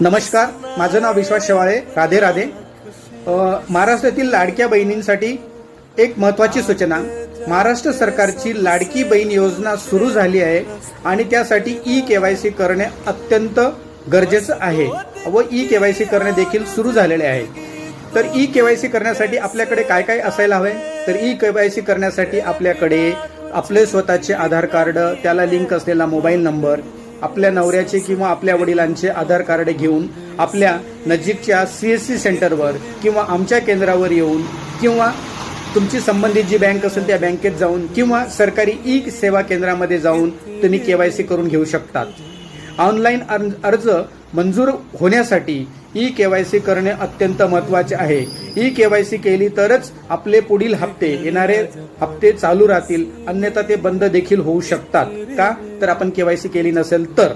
नमस्कार माझं नाव विश्वास शेवाळे राधे राधे. महाराष्ट्रातील लाडक्या बहिणींसाठी एक महत्त्वाची सूचना. महाराष्ट्र सरकारची लाडकी बहीण योजना सुरू झाली आहे आणि त्यासाठी ई के वाय सी करणे अत्यंत गरजेचं आहे व ई के वाय सी करणे देखील सुरू झालेले आहे. तर ई के वाय सी करण्यासाठी आपल्याकडे काय काय असायला हवे? तर ई के वाय सी करण्यासाठी आपल्याकडे आपले स्वतःचे आधार कार्ड त्याला लिंक असलेला मोबाईल नंबर आपल्या नवऱ्याचे किंवा आपल्या वडिलांचे आधार कार्ड घेऊन आपल्या नजीकच्या सी एस सी सेंटरवर किंवा आमच्या केंद्रावर येऊन किंवा तुमची संबंधित जी बँक असेल त्या बँकेत जाऊन किंवा सरकारी ई सेवा केंद्रामध्ये जाऊन तुम्ही केवायसी करून घेऊ शकतात. ऑनलाईन अर्ज अर्ज मंजूर होण्यासाठी ई के वाय सी करणे अत्यंत महत्त्वाचे आहे. ई के वाय सी केली तरच आपले पुढील हप्ते येणारे हप्ते चालू राहतील अन्यथा ते बंद देखील होऊ शकतात. का? तर आपण के वाय सी केली नसेल तर.